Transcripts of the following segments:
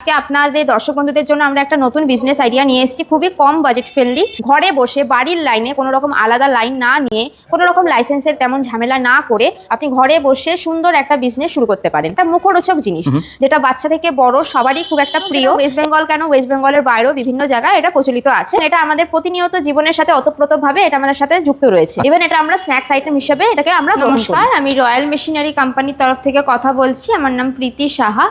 আজকে আপনাদের দর্শক বন্ধুদের জন্য আমরা একটা নতুন বিজনেস আইডিয়া নিয়ে এসেছি। খুবই কম বাজেট ফ্রেন্ডলি ঘরে বসে বাড়ির লাইনে কোনো রকম আলাদা লাইন না নিয়ে কোনো রকম লাইসেন্সের তেমন ঝামেলা না করে আপনি ঘরে বসে সুন্দর একটা বিজনেস শুরু করতে পারেন। একটা মুখরোচক জিনিস যেটা বাচ্চা থেকে বড় সবারই খুব একটা প্রিয়। ওয়েস্ট বেঙ্গল কেন? ওয়েস্ট বেঙ্গলের বাইরেও বিভিন্ন জায়গায় এটা প্রচলিত আছে। এটা আমাদের প্রতিনিয়ত জীবনের সাথে ওতপ্রোতভাবে এটা আমাদের সাথে যুক্ত রয়েছে। ইভেন এটা আমরা স্ন্যাক্স আইটেম হিসেবে এটাকে আমরা নমস্কার আমি রয়্যাল মেশিনারি কোম্পানির তরফ থেকে কথা বলছি। আমার নাম প্রীতি সাহা।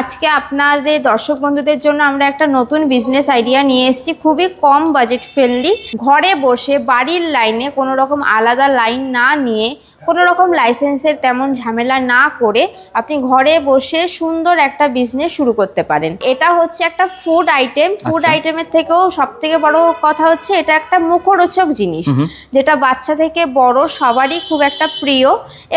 আজকে আপনাদের দর্শক বন্ধুদের জন্য আমরা একটা নতুন বিজনেস আইডিয়া নিয়ে এসেছি। খুবই কম বাজেট ফ্রেন্ডলি ঘরে বসে বাড়ির লাইনে কোনো রকম আলাদা লাইন না নিয়ে কোনো রকম লাইসেন্সের তেমন ঝামেলা না করে আপনি ঘরে বসে সুন্দর একটা বিজনেস শুরু করতে পারেন। এটা হচ্ছে একটা ফুড আইটেম ফুড আচ্ছা। আইটেমের থেকেও সব থেকে বড় কথা হচ্ছে এটা একটা মুখরোচক জিনিস। যেটা বাচ্চা থেকে বড় সবারই খুব একটা প্রিয়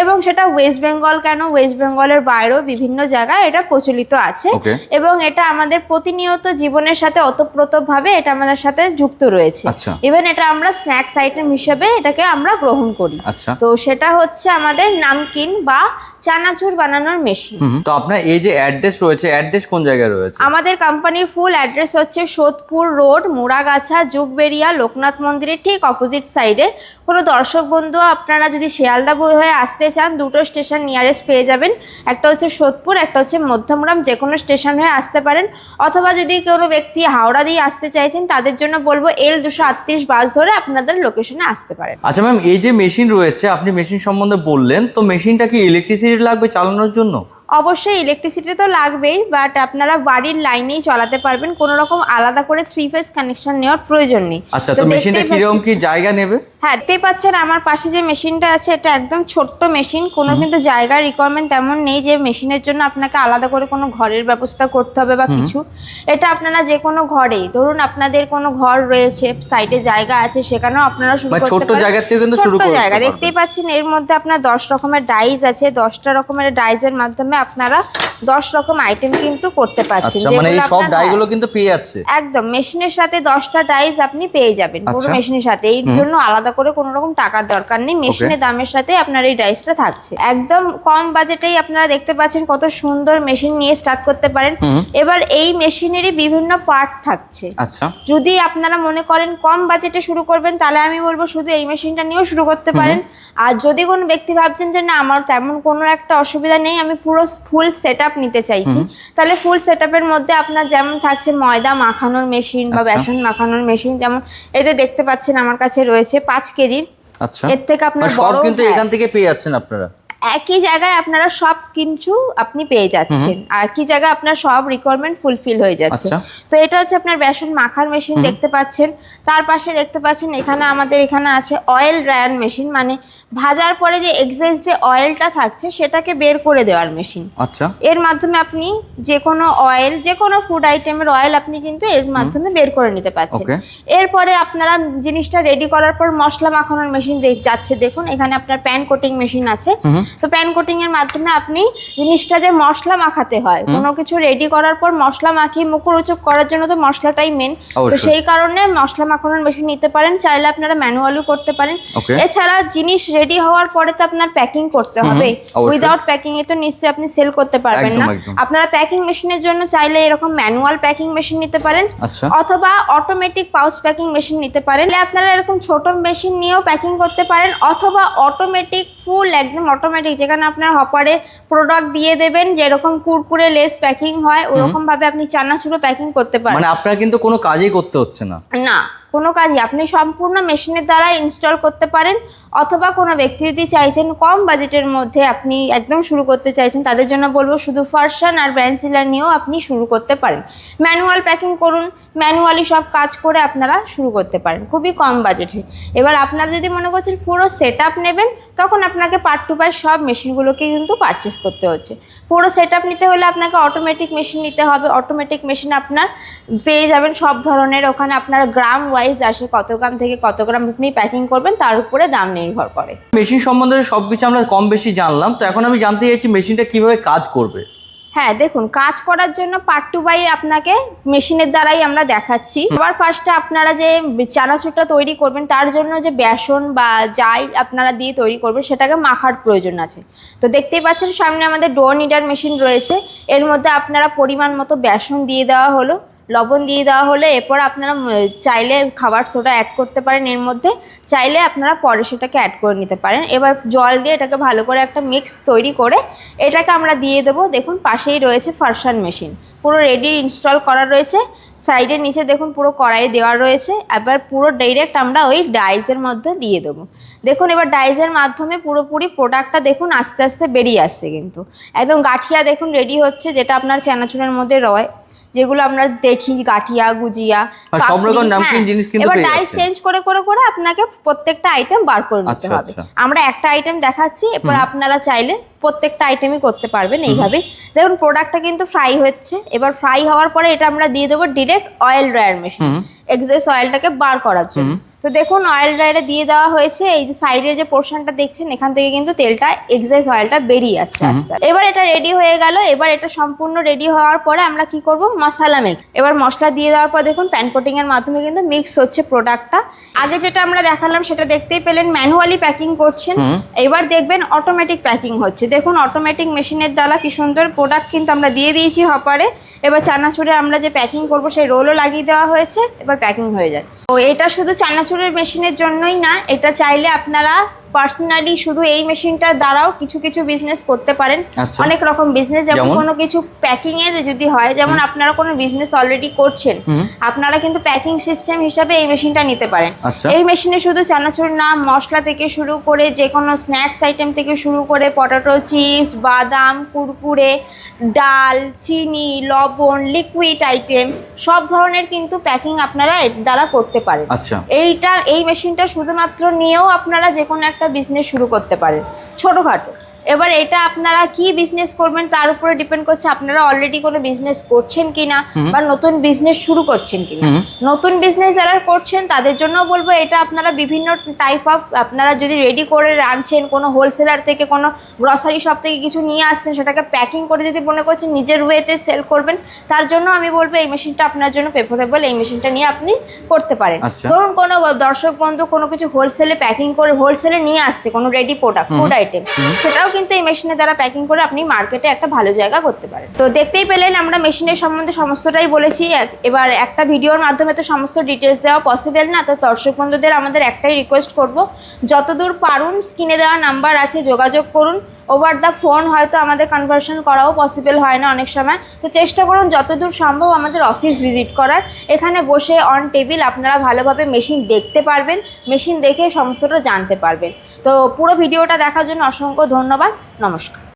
এবং সেটা ওয়েস্ট বেঙ্গল কেন? ওয়েস্ট বেঙ্গলের বাইরেও বিভিন্ন জায়গায় এটা প্রচলিত আছে। এবং এটা আমাদের প্রতিনিয়ত জীবনের সাথে ওতপ্রোতভাবে এটা আমাদের সাথে যুক্ত রয়েছে। আচ্ছা। ইভেন এটা আমরা স্ন্যাক্স আইটেম হিসেবে এটাকে আমরা গ্রহণ করি। আচ্ছা। তো সেটা হচ্ছে আমাদের নামকিন বা চানাচুর বানানোর মেশিন তো আপনার এই যে অ্যাড্রেস রয়েছে অ্যাড্রেস কোন জায়গায় রয়েছে? আমাদের কোম্পানির ফুল অ্যাড্রেস হচ্ছে সোদপুর রোড মুড়াগাছা যুগবেরিয়া লোকনাথ মন্দিরের ঠিক অপোজিট সাইডে কোনো দর্শক বন্ধু আপনারা যদি শিয়ালদা বই হয়ে আসতে চান দুটো স্টেশন নিয়ারেস্ট পেয়ে যাবেন। একটা হচ্ছে সোদপুর একটা হচ্ছে মধ্যমগ্রাম যে কোনো স্টেশন হয়ে আসতে পারেন। অথবা যদি কোনো ব্যক্তি হাওড়া দিয়ে আসতে চাইছেন তাদের জন্য বলব এল দুশো আটত্রিশ বাস ধরে আপনাদের লোকেশনে আসতে পারেন। আচ্ছা ম্যাম এই যে মেশিন রয়েছে আপনি মেশিন সম্বন্ধে বললেন তো মেশিনটা কি ইলেকট্রিসিটি লাগবে চালানোর জন্য? অবশ্যই ইলেকট্রিসিটি তো লাগবেই বাট আপনারা বাড়ির লাইনেই চালাতে পারবেন। কোনো রকম আলাদা করে থ্রি ফেজ কানেকশন নেওয়ার প্রয়োজন নেই। আচ্ছা তো মেশিনটা কীরকম কি জায়গা নেবে? হ্যাঁ দেখতেই পাচ্ছেন আমার পাশে যে মেশিনটা আছে এটা একদম ছোট্ট মেশিন। কোনো কিন্তু জায়গার রিকোয়ারমেন্ট তেমন নেই যে মেশিনের জন্য আপনাকে আলাদা করে কোনো ঘরের ব্যবস্থা করতে হবে বা কিছু। এটা আপনারা যে কোনো ঘরেই ধরুন আপনাদের কোনো ঘর রয়েছে সাইডে জায়গা আছে সেখানেও আপনারা শুরু করতে ছোট্ট জায়গা থেকে কিন্তু শুরু করতে জায়গা দেখতেই পাচ্ছেন এর মধ্যে আপনার দশ রকমের ডাইস আছে দশটা রকমের ডাইসের মাধ্যমে আপনারা দশ রকম আইটেম কিন্তু করতে পারছেন। আচ্ছা মানে এই সব ডাইগুলো কিন্তু পেয়ে যাচ্ছে। একদম মেশিনের সাথে দশটা ডাইস আপনি পেয়ে যাবেন পুরো আচ্ছা। মেশিনের সাথে। এই জন্য আলাদা করে কোনো রকম টাকার দরকার নেই। মেশিনের দামের সাথে আপনার এই ডাইসটা থাকছে। একদম কম বাজেটেই আপনারা দেখতে পাচ্ছেন কত সুন্দর মেশিন নিয়ে স্টার্ট করতে পারেন। এবার এই মেশিনেরই বিভিন্ন পার্ট থাকছে। আচ্ছা। যদি আপনারা মনে করেন কম বাজেটে শুরু করবেন তাহলে আমি বলব শুধু এই মেশিনটা নিয়েও শুরু করতে পারেন। আর যদি কোনো ব্যক্তি ভাবছেন যে না আমার তেমন কোনো একটা অসুবিধা নেই আমি পুরো ফুল সেট নিতে চাইছি তাহলে ফুল সেট মধ্যে আপনার যেমন থাকছে ময়দা মাখানোর মেশিন বা আচ্ছা। বেসন মাখানোর মেশিন যেমন এতে দেখতে পাচ্ছেন আমার কাছে রয়েছে পাঁচ কেজির আচ্ছা। এর থেকে আপনার মানে সব কিন্তু হ্যাঁ। এখান থেকে পেয়ে যাচ্ছেন আপনারা। একই জায়গায় আপনারা সব কিছু আপনি পেয়ে যাচ্ছেন। আর একই জায়গায় আপনার সব রিকোয়ারমেন্ট ফুলফিল হয়ে যাচ্ছে। আচ্ছা। তো এটা হচ্ছে আপনার বেসন মাখার মেশিন দেখতে পাচ্ছেন। তার পাশে দেখতে পাচ্ছেন এখানে আমাদের এখানে আছে অয়েল ড্রায়ার মেশিন মানে ভাজার পরে যে এক্সেস যে অয়েলটা থাকছে সেটাকে বের করে দেওয়ার মেশিন আচ্ছা। এর মাধ্যমে আপনি যে কোনো অয়েল যে কোনো ফুড আইটেমের অয়েল আপনি কিন্তু এর মাধ্যমে বের করে নিতে পারছেন এরপরে আপনারা জিনিসটা রেডি করার পর মশলা মাখানোর মেশিন যাচ্ছে। দেখুন এখানে আপনার প্যান কোটিং মেশিন আছে। তো প্যান কোটিং এর মাধ্যমে আপনি জিনিসটা যে মশলা মাখাতে হয় কোনো কিছু রেডি করার পর মশলা মাখিয়ে মুখরোচক করার জন্য তো মশলাটাই মেন তো সেই কারণে মশলা মাখানোর মেশিন নিতে পারেন চাইলে আপনারা ম্যানুয়ালিও করতে পারেন। এছাড়া জিনিস রেডি হওয়ার পরে তো আপনার প্যাকিং করতে হবে। উইদাউট প্যাকিং এ তো নিশ্চয়ই আপনি সেল করতে পারবেন না। আপনারা প্যাকিং মেশিনের জন্য চাইলে এরকম ম্যানুয়াল প্যাকিং মেশিন নিতে পারেন। আচ্ছা। অথবা অটোমেটিক পাউচ প্যাকিং মেশিন নিতে পারেন। আপনারা এরকম ছোট মেশিন নিয়েও প্যাকিং করতে পারেন অথবা অটোমেটিক ফুল একদম অটোমেটিক যেখানে আপনার হপারে প্রোডাক্ট দিয়ে দেবেন যেরকম কুরকুরে লেস প্যাকিং হয় ওরকম ভাবে আপনি চানাচুরো প্যাকিং করতে পারেন। মানে আপনার কিন্তু কোনো কাজই করতে হচ্ছে না। না কোনো কাজই আপনি সম্পূর্ণ মেশিনের দ্বারা ইনস্টল করতে পারেন। অথবা কোনো ব্যক্তি যদি চাইছেন কম বাজেটের মধ্যে আপনি একদম শুরু করতে চাইছেন, তাদের জন্য বলব শুধু ফার্সান আর ব্যান্সিলার নিয়েও আপনি শুরু করতে পারেন। ম্যানুয়াল প্যাকিং করুন, ম্যানুয়ালি সব কাজ করে আপনারা শুরু করতে পারেন, খুবই কম বাজেটে। এবার আপনারা যদি মনে করছেন পুরো সেট নেবেন, তখন আপনাকে পার্ট টু পার্ট সব মেশিনগুলোকে কিন্তু পারচেস করতে হচ্ছে। পুরো সেট নিতে হলে আপনাকে অটোমেটিক মেশিন নিতে হবে অটোমেটিক মেশিন আপনার পেয়ে যাবেন সব ধরনের। ওখানে আপনার গ্রাম ওয়াইজ আসে, কত গ্রাম থেকে কত গ্রাম আপনি প্যাকিং করবেন, তার উপরে দাম নির্ভর করে। মেশিন সম্বন্ধে সবকিছু আমরা কম বেশি জানলাম তো এখন আমি জানতে চাইছি মেশিনটা কীভাবে কাজ করবে? হ্যাঁ দেখুন কাজ করার জন্য পার্ট টু বাই আপনাকে মেশিনের দ্বারাই আমরা দেখাচ্ছি। সবার ফার্স্টে আপনারা যে চানাচুরটা তৈরি করবেন তার জন্য যে বেসন বা যাই আপনারা দিয়ে তৈরি করবেন সেটাকে মাখার প্রয়োজন আছে। তো দেখতেই পাচ্ছেন সামনে আমাদের ডো নিডার মেশিন রয়েছে। এর মধ্যে আপনারা পরিমাণ মতো বেসন দিয়ে দেওয়া হলো। লবণ দিয়ে দেওয়া হলে এরপর আপনারা চাইলে খাবার সোডা অ্যাড করতে পারেন। এর মধ্যে চাইলে আপনারা পরে সেটাকে অ্যাড করে নিতে পারেন। এবার জল দিয়ে এটাকে ভালো করে একটা মিক্স তৈরি করে এটাকে আমরা দিয়ে দেবো। দেখুন, পাশেই রয়েছে ফার্সান মেশিন পুরো রেডি ইনস্টল করা রয়েছে। সাইডের নিচে দেখুন, পুরো কড়াই দেওয়া রয়েছে। এবার পুরো ডাইরেক্ট আমরা ওই ডাইজের মধ্যে দিয়ে দেবো। দেখুন, এবার ডাইজের মাধ্যমে পুরোপুরি প্রোডাক্টটা দেখুন, আস্তে আস্তে বেরিয়ে আসছে কিন্তু। একদম গাঠিয়া দেখুন রেডি হচ্ছে, যেটা আপনার চানাচুরের মধ্যে রয়। যেগুলো আমরা দেখি গাঠিয়া গুজিয়া সব রকম নামকিন হ্যাঁ। জিনিস কিন্তু এবার ডাইস চেঞ্জ করে করে করে আপনাকে প্রত্যেকটা আইটেম বার করে নিতে আচ্ছা, হবে। আচ্ছা। আমরা একটা আইটেম দেখাচ্ছি এবার আপনারা চাইলে প্রত্যেকটা আইটেমই করতে পারবেন এইভাবে। দেখুন প্রোডাক্টটা কিন্তু ফ্রাই হচ্ছে। এবার ফ্রাই হওয়ার পরে এটা আমরা দিয়ে দেবো direct oil dryer machine. Excess অয়েলটাকে বার করার জন্য। তো দেখুন অয়েল ড্রায়ারে দিয়ে দেওয়া হয়েছে এই যে সাইডের যে পোর্শনটা দেখছেন এখান থেকে কিন্তু তেলটা এক্সেস অয়েলটা বেরিয়ে আসছে আস্তে। এবার এটা রেডি হয়ে গেল এবার এটা সম্পূর্ণ রেডি হওয়ার পরে আমরা কি করব? মশলা মেক এবার মশলা দিয়ে দেওয়ার পর দেখুন প্যান কোটিং এর মাধ্যমে কিন্তু মিক্স হচ্ছে প্রোডাক্টটা আগে যেটা আমরা দেখালাম সেটা দেখতেই পেলেন ম্যানুয়ালি প্যাকিং করছেন। এবার দেখবেন অটোমেটিক প্যাকিং হচ্ছে। দেখুন অটোমেটিক মেশিনের দ্বারা কি সুন্দর প্রোডাক্ট কিন্তু আমরা দিয়ে দিয়েছি হপারে এবার চানাচুরে আমরা যে প্যাকিং করব, সেই রোলও লাগিয়ে দেওয়া হয়েছে। এবার প্যাকিং হয়ে যাচ্ছে। তো এটা শুধু চানাচুরের মেশিনের জন্যই না, এটা চাইলে আপনারা পার্সোনালি শুধু এই মেশিনটার দ্বারাও কিছু কিছু বিজনেস করতে পারেন আচ্ছা। অনেক রকম বিজনেস যেমন? কোনো কিছু প্যাকিং এর যদি হয় যেমন আপনারা কোনো বিজনেস অলরেডি করছেন আপনারা কিন্তু প্যাকিং সিস্টেম হিসাবে এই মেশিনটা নিতে পারেন আচ্ছা। এই মেশিনে শুধু চানাচুর না মশলা থেকে শুরু করে যে কোনো স্ন্যাক্স আইটেম থেকে শুরু করে পটেটো চিপস বাদাম কুরকুরে ডাল চিনি লবণ লিকুইড আইটেম সব ধরনের কিন্তু প্যাকিং আপনারা এর দ্বারা করতে পারেন আচ্ছা এইটা এই মেশিনটা শুধুমাত্র নিয়েও আপনারা যে কোনো একটা বিজনেস শুরু করতে পারেন ছোটোখাটো। এবার এটা আপনারা কি বিজনেস করবেন তার উপরে ডিপেন্ড করছে আপনারা অলরেডি কোনো বিজনেস করছেন কিনা বা নতুন বিজনেস শুরু করছেন কিনা। নতুন বিজনেস যারা করছেন তাদের জন্য বলব এটা আপনারা বিভিন্ন টাইপ অফ আপনারা যদি রেডি করে রাঁধছেন কোনো হোলসেলার থেকে কোনো গ্রসারি শপ থেকে কিছু নিয়ে আসছেন সেটাকে প্যাকিং করে যদি মনে করছেন নিজের ওয়েতে সেল করবেন তার জন্য আমি বলব এই মেশিনটা আপনার জন্য প্রেফারেবল এই মেশিনটা নিয়ে আপনি করতে পারেন। আচ্ছা। ধরুন কোনো দর্শক বন্ধু কোনো কিছু হোলসেলে প্যাকিং করে হোলসেলে নিয়ে আসছে কোনো রেডি প্রোডাক্ট ফুড আইটেম সেটাও কিন্তু এই মেশিনের দ্বারা প্যাকিং করে আপনি মার্কেটে একটা ভালো জায়গা করতে পারেন। তো দেখতেই পেলেন আমরা মেশিনের সম্বন্ধে সমস্তটাই বলেছি। এবার একটা ভিডিওর মাধ্যমে তো সমস্ত ডিটেলস দেওয়া পসিবল না, তো দর্শক বন্ধুদের আমাদের একটাই রিকোয়েস্ট করব, যতদূর পারুন স্ক্রিনে দেওয়া নাম্বার আছে যোগাযোগ করুন। ওভার দ্য ফোন হয়তো আমাদের কনভার্সন করাও পসিবল হয় না অনেক সময়। তো চেষ্টা করুন যতদূর সম্ভব আমাদের অফিস ভিজিট করার। এখানে বসে অন টেবিল আপনারা ভালোভাবে মেশিন দেখতে পারবেন মেশিন দেখে সমস্তটা জানতে পারবেন। তো পুরো ভিডিওটা দেখার জন্য অসংখ্য ধন্যবাদ। নমস্কার।